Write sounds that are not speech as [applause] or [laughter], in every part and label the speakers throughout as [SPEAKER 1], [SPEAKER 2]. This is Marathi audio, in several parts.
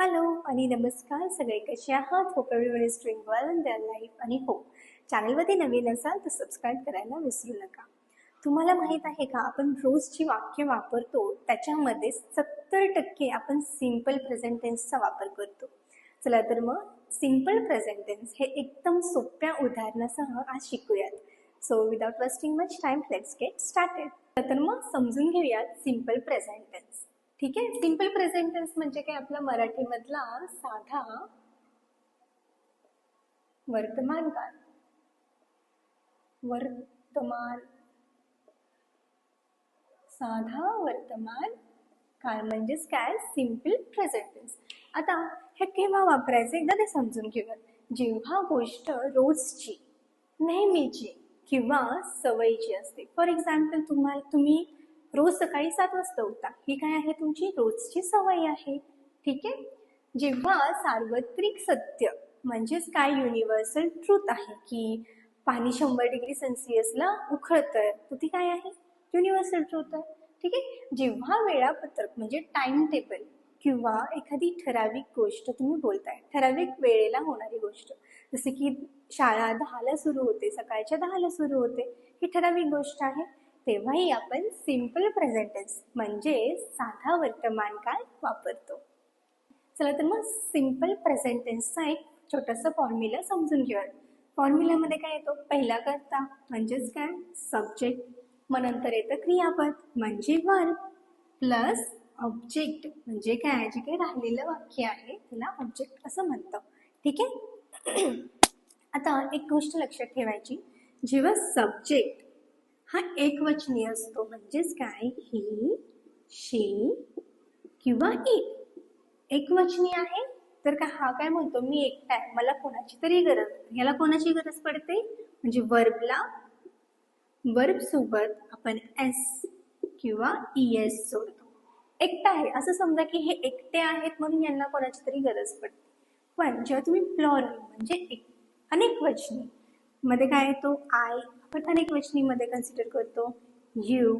[SPEAKER 1] हॅलो आणि नमस्कार. सगळे कसे आहात? Hope everyone is doing well in their life आणि हो चॅनलमध्ये नवीन असाल तर सबस्क्राईब करायला विसरू नका. तुम्हाला माहीत आहे का? आपण रोज जी वाक्य वापरतो त्याच्यामध्ये सत्तर टक्के आपण सिंपल प्रेझेंटेन्सचा वापर करतो. चला तर मग सिंपल प्रेझेंटेन्स हे एकदम सोप्या उदाहरणासह आज शिकूयात. So without wasting much time let's get started तर मग समजून घेऊयात सिंपल प्रेझेंटेन्स ठीक आहे? सिंपल प्रेझेंट टेन्स म्हणजे काय? आपला मराठीमधला साधा वर्तमान काळ. वर्तमान. साधा वर्तमान काळ म्हणजेच काय? सिंपल प्रेझेंट टेन्स आता हे केव्हा वापरायचं? एकदा ते समजून घेऊया. जेव्हा गोष्ट रोजची नेहमीची किंवा सवयीची असते. फॉर एक्झाम्पल तुम्हाला तुम्ही रोज सकाळी सात वाजता उठता ही काय आहे तुमची रोजची सवय आहे? ठीक आहे? जेव्हा सार्वत्रिक सत्य म्हणजेच काय युनिव्हर्सल ट्रूथ आहे की पाणी शंभर डिग्री सेल्सिअसला उखळतंय तर ती काय आहे? युनिव्हर्सल ट्रूथ आहे. ठीक आहे? जेव्हा वेळापत्रक म्हणजे टाइम टेबल किंवा एखादी ठराविक गोष्ट तुम्ही बोलताय ठराविक वेळेला होणारी गोष्ट. जसे की शाळा दहाला सुरू होते सकाळच्या दहाला सुरू होते ही ठराविक गोष्ट आहे. तेव्हाही आपण सिंपल प्रेझेंटेन्स म्हणजे साधा वर्तमान काळ वापरतो. चला तर मग सिंपल प्रेझेंटेन्सचा एक छोटासा फॉर्म्युला समजून घेऊया. फॉर्म्युल्यामध्ये काय येतो? पहिला करता म्हणजेच काय? सब्जेक्ट मग नंतर येतं क्रियापद म्हणजे वर्ब प्लस ऑब्जेक्ट म्हणजे काय? जे काही राहिलेलं वाक्य आहे त्याला ऑब्जेक्ट असं म्हणतं. ठीक आहे? [clears throat] आता एक गोष्ट लक्षात ठेवायची. जेव्हा सब्जेक्ट हा एकवचनी असतो. म्हणजेच काय? ही शी किंवा इट एकवचनी आहे? तर का हा काय म्हणतो? मी एकटा आहे. मला कोणाची तरी गरज. याला कोणाची गरज पडते? म्हणजे वर्बला. वर्ब सोबत आपण एस किंवा ई एस जोडतो. एकटा आहे. असं समजा की हे एकटे आहेत म्हणून यांना कोणाची तरी गरज पडते. पण जेव्हा तुम्ही प्लॉरल म्हणजे एक अनेक वचनी मध्ये काय येतो? आय आपण अनेक वचनीमध्ये कन्सिडर करतो. यू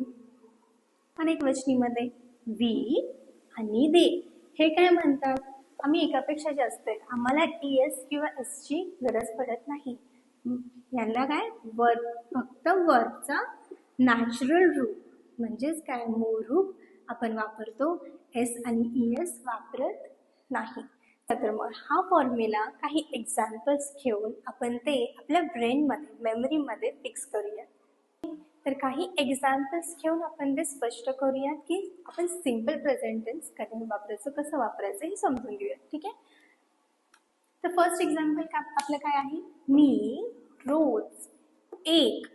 [SPEAKER 1] अनेक वचनीमध्ये वी आणि दे हे काय म्हणतात? आम्ही एकापेक्षा जास्त आहे. आम्हाला ई एस किंवा एसची गरज पडत नाही. यांना काय? वर फक्त वरचा नॅचरल रूप म्हणजेच काय? मूळ रूप आपण वापरतो. एस आणि ई एस वापरत नाही. तर मग हा फॉर्म्युला काही एक्झाम्पल्स घेऊन आपण ते आपल्या ब्रेनमध्ये मेमरीमध्ये फिक्स करूया तर काही एक्झाम्पल्स घेऊन आपण ते स्पष्ट करूयात की आपण सिंपल प्रेझेंटेन्स कधी वापरायचं कसं वापरायचं हे समजून घेऊया ठीक आहे? तर फर्स्ट एक्झाम्पल का आपलं काय आहे? मी रोज एक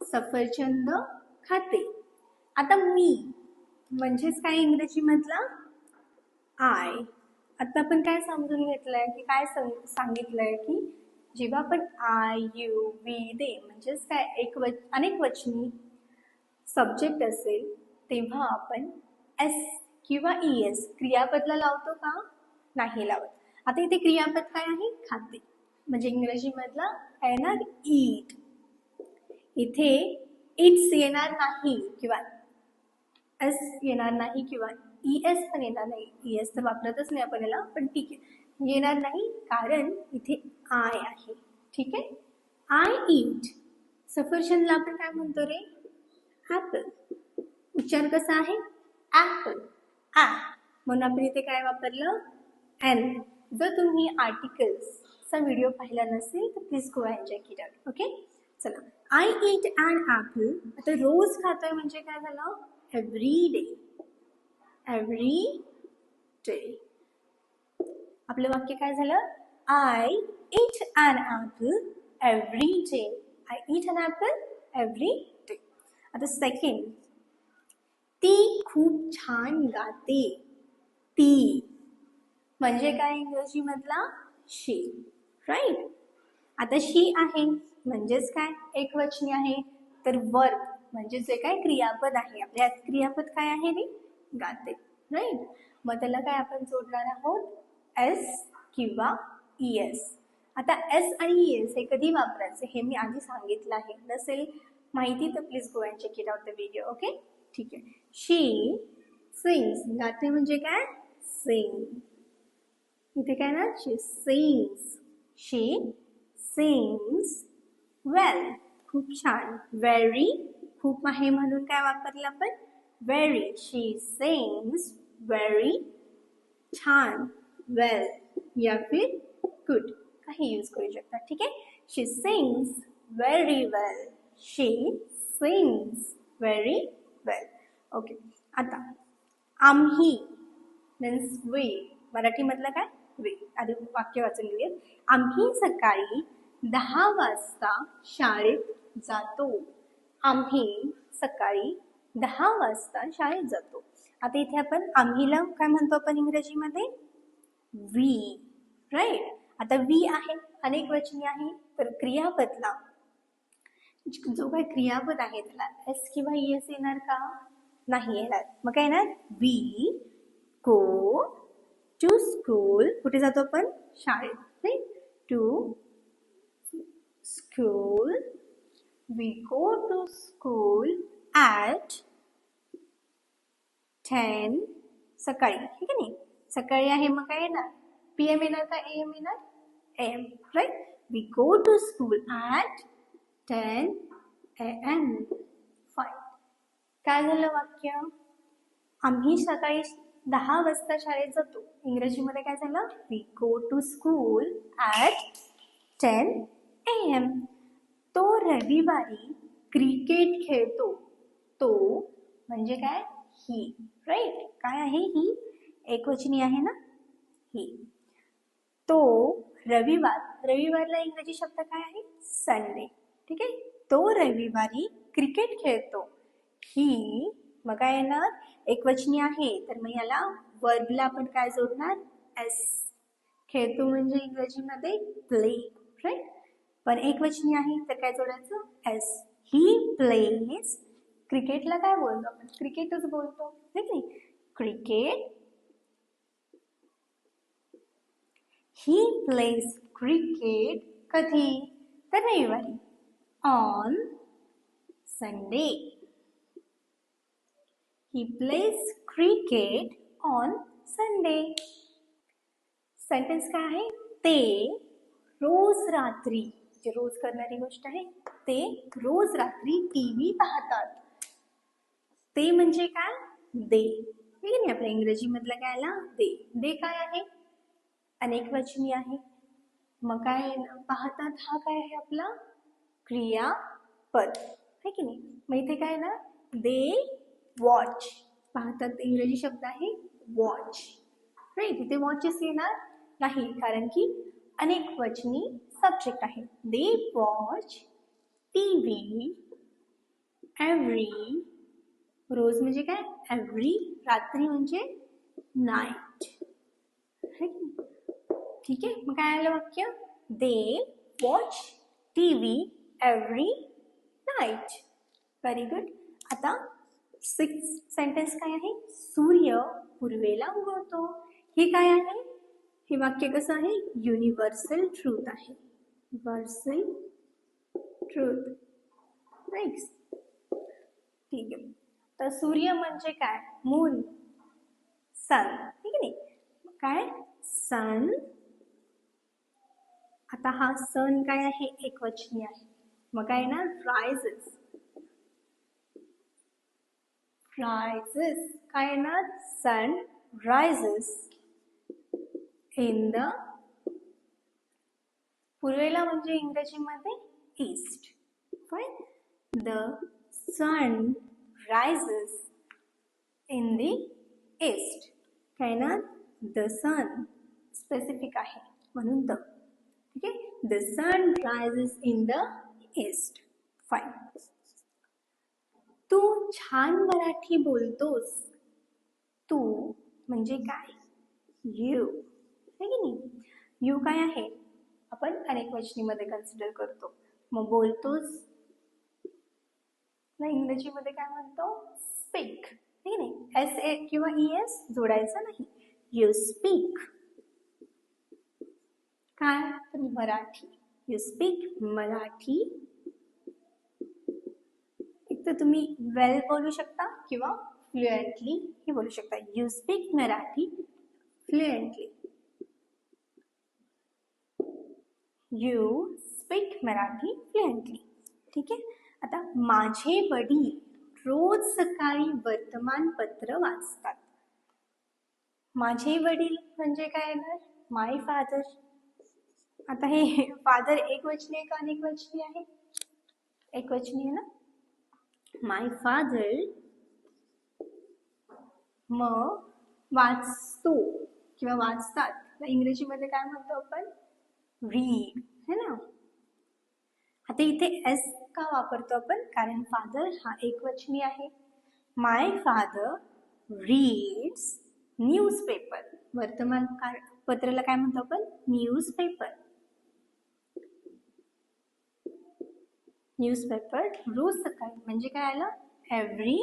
[SPEAKER 1] सफरचंद खाते. आता मी म्हणजेच काय इंग्रजीमधला? आय आता आपण काय समजून घेतलंय की काय सांगितलंय की जेव्हा आपण आय यू वी दे म्हणजेच काय एक वच अनेक वचनी सब्जेक्ट असेल तेव्हा आपण एस किंवा ई एस क्रियापदला लावतो का? नाही लावत. आता इथे क्रियापद काय आहे? खाते म्हणजे इंग्रजीमधला येणार ईट इथे इट्स येणार नाही किंवा एस येणार नाही किंवा ई एस पण येणार नाही. ई एस तर वापरतच नाही आपण याला पण ठीक आहे. येणार नाही कारण इथे आय आहे. ठीक आहे? आय ईट सफरचंदला आपण काय म्हणतो रे? ॲपल उच्चार कसा आहे? ॲपल ॲ म्हणून आपण इथे काय वापरलं? एन जर तुम्ही आर्टिकल्सचा व्हिडिओ पाहिला नसेल तर please go and check it out okay चला. आय ईट अँड ॲपल आता रोज खातोय म्हणजे काय झालं? एव्हरी डे एव्हरी डे आपलं वाक्य काय झालं? I eat an apple every day I eat an apple every day आता सेकंड ती खूप छान गाते. ती. म्हणजे काय इंग्रजीमधला? शी राईट आता शी आहे. म्हणजेच काय? एक वचनी आहे. तर वर्ब म्हणजे जे काय? क्रियापद आहे. आपल्या क्रियापद काय आहे रे? गाते राईट मग त्याला काय आपण जोडणार आहोत? एस किंवा ई एस आता एस आणि ई एस हे कधी वापरायचे हे मी आधी सांगितलं आहे. नसेल माहिती तर please go and check it out the video okay ठीक आहे. शी सिंग्स गाते म्हणजे काय? सिंग इथे काय ना? शी सिंग्स शी सिंग्स वेल खूप छान. व्हेरी खूप आहे म्हणून काय वापरलं आपण? व्हेरी शी सिंग्स व्हेरी छान वेल या फिर गुड काही यूज करू शकता ठीक आहे she sings very well she sings very well okay आता. आम्ही मीन्स वे मराठीमधलं काय? वे आधी वाक्य वाचून घेऊया. आम्ही सकाळी दहा वाजता शाळेत जातो? आम्ही सकाळी दहा वाजता शाळेत जातो. आता इथे आपण आम्हीला काय म्हणतो आपण इंग्रजीमध्ये? वी राईट आता वी आहे अनेक वचनी आहे तर क्रियापदला जो काही क्रियापद आहे त्याला एस किंवा एस येणार का? नाही येणार. मग काय येणार? We go to school. कुठे जातो आपण? शाळेत right to school. We go to school. At ten सकाळी ठीक आहे नाही? सकाळी आहे मग काय येणार? पी एम येणार का ए एम येणार? A M right we go to school at ten A M fine काय झालं वाक्य? आम्ही सकाळी दहा वाजता शाळेत जातो. इंग्रजीमध्ये काय झालं? We go to school at ten A M तो रविवारी क्रिकेट खेळतो. तो म्हणजे काय? ही राईट काय आहे ही एकवचनी आहे ना? ही तो रविवार रविवारला इंग्रजी शब्द काय आहे? संडे ठीक आहे? तो रविवारी क्रिकेट खेळतो. ही मग काय येणार? एकवचनी आहे. तर मग याला वर्बला आपण काय जोडणार? एस खेळतो म्हणजे इंग्रजीमध्ये प्ले राईट पण एकवचनी आहे तर काय जोडायचं? एस ही प्लेज क्रिकेटला काय बोलतो आपण क्रिकेटच बोलतो ठीक नाही? क्रिकेट ही प्लेज क्रिकेट कधी तर रविवारी on Sunday he plays cricket on Sunday sentence काय आहे ते रोज रात्री। जे रोज करणारी गोष्ट आहे ते रोज रात्री टी व्ही पाहतात ते म्हणजे काय? दे. ठीक आहे नाही आपल्या इंग्रजीमधलं काय आला? दे. दे काय आहे? अनेक वचनी आहे. मग काय पाहतात हा काय आहे आपला? क्रियापद. आहे की नाही? मग इथे काय ना? They watch. पाहतात इंग्रजी शब्द आहे वॉच. राईट इथे वॉचेस येणार नाही. कारण की अनेक वचनी सब्जेक्ट आहे. They watch T V every रोज म्हणजे काय? एव्हरी रात्री म्हणजे नाईट ठीक आहे? मग काय आलं वाक्य? They watch T V every night very good आता सिक्स सेंटेन्स काय आहे? सूर्य पूर्वेला उगवतो. हे काय आहे? हे वाक्य कसं आहे? युनिव्हर्सल ट्रूथ आहे. युनिव्हर्सल ट्रूथ नेक्स्ट ठीक आहे. तर सूर्य म्हणजे काय? मून सन ठीक आहे नाही? काय? सन आता हा सन काय आहे? एक वचनी आहे. मग काय ना? रायझेस रायझेस काय ना? सन रायझेस इन द पूर्वेला म्हणजे इंग्रजीमध्ये east fine the sun rises in the east. काय ना द सन स्पेसिफिक आहे. म्हणून द ठीक आहे? The sun rises in the east fine तू छान मराठी बोलतोस. तू म्हणजे काय? यू आहे की नाही? यू काय आहे? आपण अनेक वचनीमध्ये कन्सिडर करतो. मग बोलतोस ना इंग्रजीमध्ये काय म्हणतो? स्पीक ठीक नाही? एस ए किंवा ई एस जोडायचं नाही. यू स्पीक काय? तर मराठी. You speak Marathi. एक तर तुम्ही वेल बोलू शकता किंवा फ्लुएंटली ही बोलू शकता. You speak Marathi fluently you speak Marathi fluently ठीक आहे? आता माझे वडील रोज सकाळी वर्तमानपत्र वाचतात. माझे वडील म्हणजे काय येणार? माय फादर आता हे फादर एक वचनी आहे का अनेक वचनी आहे? एक वचनी आहे ना? माय फादर मग वाचतो किंवा वाचतात. इंग्रजीमध्ये काय म्हणतो आपण? रीड है ना? आता इथे एस का वापरतो आपण? कारण फादर हा एकवचनी आहे. माय फादर रीड्स न्यूजपेपर वर्तमान पत्राला काय म्हणतो आपण? न्यूजपेपर न्यूजपेपर रोज सकाळी म्हणजे काय आलं? एव्हरी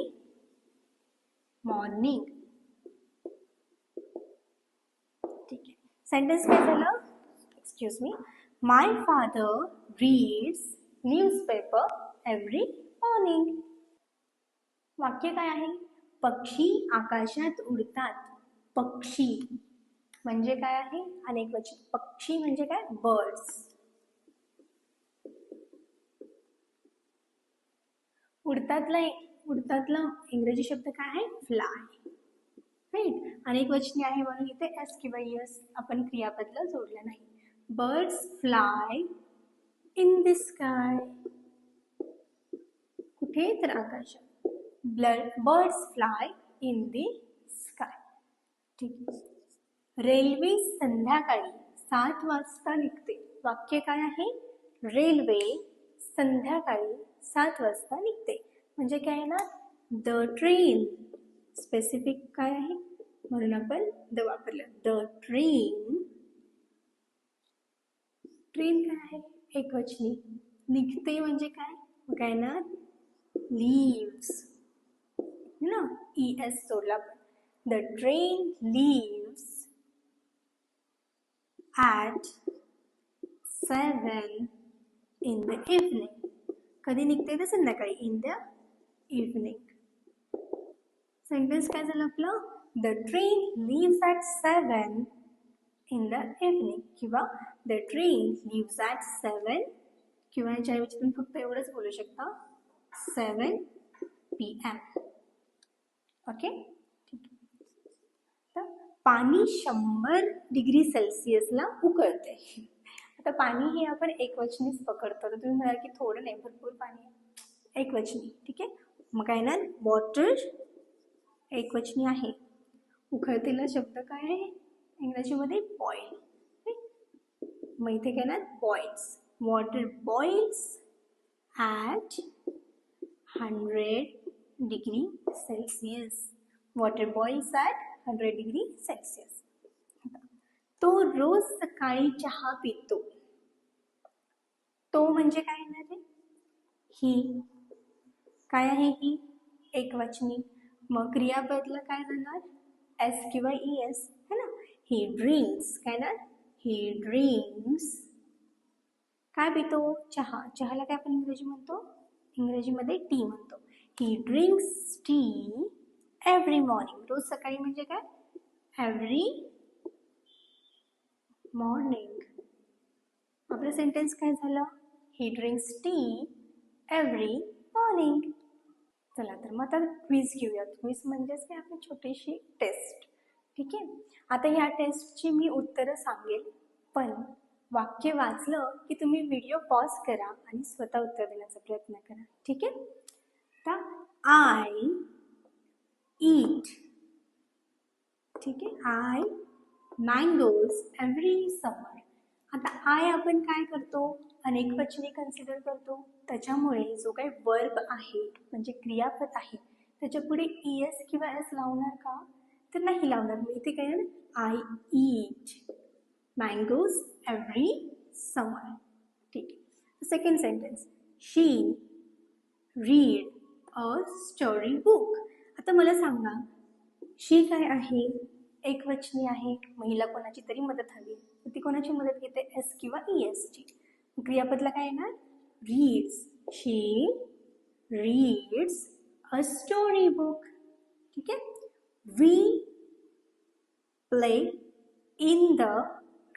[SPEAKER 1] मॉर्निंग ठीक आहे. सेंटेन्स काय झालं? Excuse me my father reads newspaper every morning वाक्य काय आहे? पक्षी आकाशात उडतात. पक्षी म्हणजे काय आहे? अनेक वचन. पक्षी म्हणजे काय? बर्ड्स उडतातला उडतातला इंग्रजी शब्द काय आहे? फ्लाय राईट अनेक वचने आहे म्हणून इथे एस किंवा यस आपण क्रियापदला जोडलं नाही. Birds fly in the sky कुठे तर आकाशात? Blood birds fly in the sky ठीक रेल्वे संध्याकाळी सात वाजता निघते. वाक्य काय आहे? रेल्वे संध्याकाळी सात वाजता निघते. म्हणजे काय ना? द ट्रेन स्पेसिफिक काय आहे? म्हणून आपण द वापरलं. द ट्रेन ट्रेन काय आहे? एक वचनी. निघते म्हणजे काय? काय ना? लिव्स ना? ई एस सोडला the train leaves at seven in the evening कधी निघते तर संध्याकाळी? इन द इव्हनिंग सेंटेन्स काय झालं आपलं? The train leaves at seven in the evening किंवा the train leaves at seven किंवा याच्याऐवजी तुम्ही फक्त एवढंच बोलू शकता सेवन पी एम ओके ठीक तर पाणी शंभर डिग्री सेल्सिअसला उकळते आता पाणी हे आपण एकवचनीच पकडतो. तर तुम्ही म्हणाल की थोडं नाही भरपूर पाणी आहे. एकवचनी. ठीक आहे? मग काय ना वॉटर एकवचनी आहे. उकळतेला शब्द काय आहे? इंग्रजीमध्ये बॉईल मग इथे काय ना boils water boils at hundred degree Celsius water boils at hundred degree Celsius तो रोज सकाळी चहा पितो. तो म्हणजे काय येणार आहे? ही. काय आहे ही? एकवचनी. मग क्रियापदला काय जाणार? एस किंवा ई एस है ना? ही ड्रिंक्स काय ना? ही ड्रिंक्स काय पितो? चहा. चहाला काय आपण इंग्रजी म्हणतो? इंग्रजीमध्ये टी म्हणतो. He drinks tea every morning रोज काय? एव्हरी मॉर्निंग आपलं सेंटेन्स काय he drinks tea every morning चला, तर मग आता क्विज घेऊया क्विज म्हणजेच काय? आपली टेस्ट ठीक आहे? आता या टेस्टची मी उत्तरं सांगेल. पण वाक्य वाचलं की तुम्ही व्हिडिओ पॉज करा आणि स्वतः उत्तर देण्याचा प्रयत्न करा. ठीक आहे? आता आय ईट ठीक आहे? आय मँगोज एव्हरी समर आता आय आपण काय करतो? अनेक वचने कन्सिडर करतो. त्याच्यामुळे जो काही वर्ब आहे म्हणजे क्रियापद आहे त्याच्या पुढे ई एस किंवा एस लावणार का? तर नाही लावणार. मी इथे काय I eat mangoes every summer ठीक आहे. Second sentence she read a story book आता मला सांगा शी काय आहे? एक वचनी आहे. महिला कोणाची तरी मदत हवी. तर ती कोणाची मदत घेते? एस किंवा ई एस एसची क्रियापदला काय येणार? Reads she reads a story book ठीक आहे? We play in the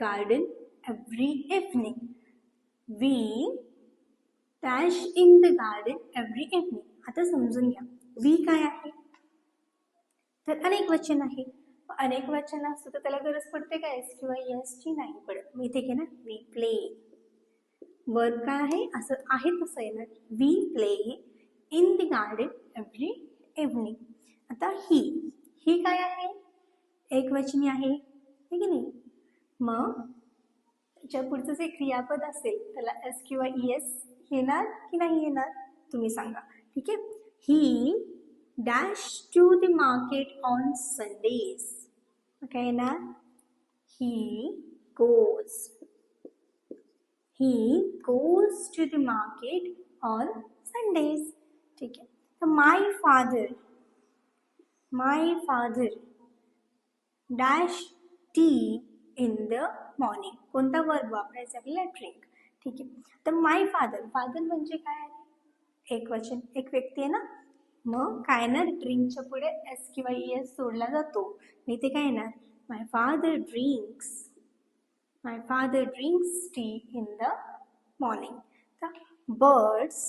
[SPEAKER 1] garden every evening. We dash in the garden every evening आता समजून घ्या. वी काय आहे? तर अनेक वचन आहे. अनेक वचन असतं तर त्याला गरज पडते का? एस किंवा ची नाही पडत. मी इथे घे ना? वी प्ले वर्क काय आहे? असं आहे तसं येणार. We play in the garden every evening आता ही. ही काय आहे? एक वचनी आहे की नाही? मग त्याच्या पुढचं जे क्रियापद असेल त्याला एस किंवा ई एस येणार की नाही येणार? तुम्ही सांगा. ठीक आहे? He dash to the market on Sundays काय येणार? He goes he goes to the market on Sundays ठीक आहे. तर my father my father dash tea in the morning कोणता वर्ब वापरायचा आपल्याला? ड्रिंक ठीक आहे. तर माय फादर फादर म्हणजे काय आहे? एक वचन एक व्यक्ती आहे ना? मग काय ना ड्रिंकच्या पुढे एस किंवा ई एस सोडला जातो. मी ते काय येणार? My father drinks my father drinks tea in the morning तर बर्ड्स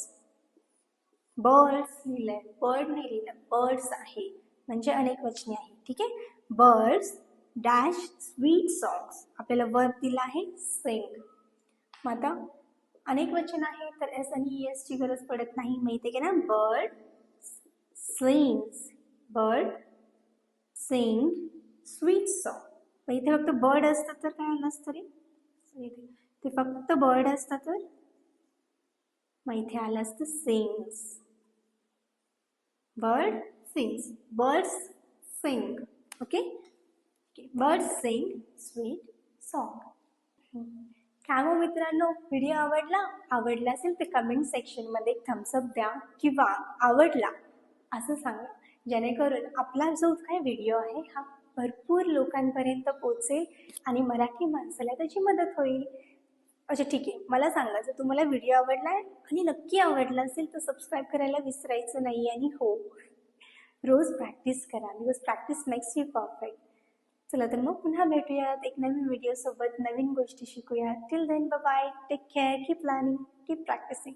[SPEAKER 1] बर्ड्स आहे बर्ड नाही लिहिलं. बर्ड्स आहे. म्हणजे अनेक वचने आहे ठीक आहे? बर्ड्स डॅश स्वीट सॉंग्स आपल्याला वर्ब दिला आहे सिंग मग आता अनेक वचन आहे तर एस आणि ई एसची गरज पडत नाही माहिती आहे की ना bird sings bird sing sweet song मग इथे फक्त बर्ड असतं तर काय आलं असतं रे? ते फक्त बर्ड असतं तर? मग इथे आलं असतं sings bird sings birds okay, okay birds sing sweet song. काय मग मित्रांनो व्हिडिओ आवडला? आवडला असेल तर कमेंट सेक्शनमध्ये थम्सअप द्या किंवा आवडला असं सांगा. जेणेकरून आपला जो काय व्हिडिओ आहे हा भरपूर लोकांपर्यंत पोचेल आणि मराठी माणसाला त्याची मदत होईल. अच्छा ठीक आहे. मला सांगा जर तुम्हाला व्हिडिओ आवडला आहे आणि नक्की आवडला असेल तर सबस्क्राईब करायला विसरायचं नाही आणि हो रोज प्रॅक्टिस करा. Because practice makes you perfect चला तर मग पुन्हा भेटूयात एक नवीन व्हिडिओसोबत नवीन गोष्टी शिकूयात. Till then bye take care keep learning keep practising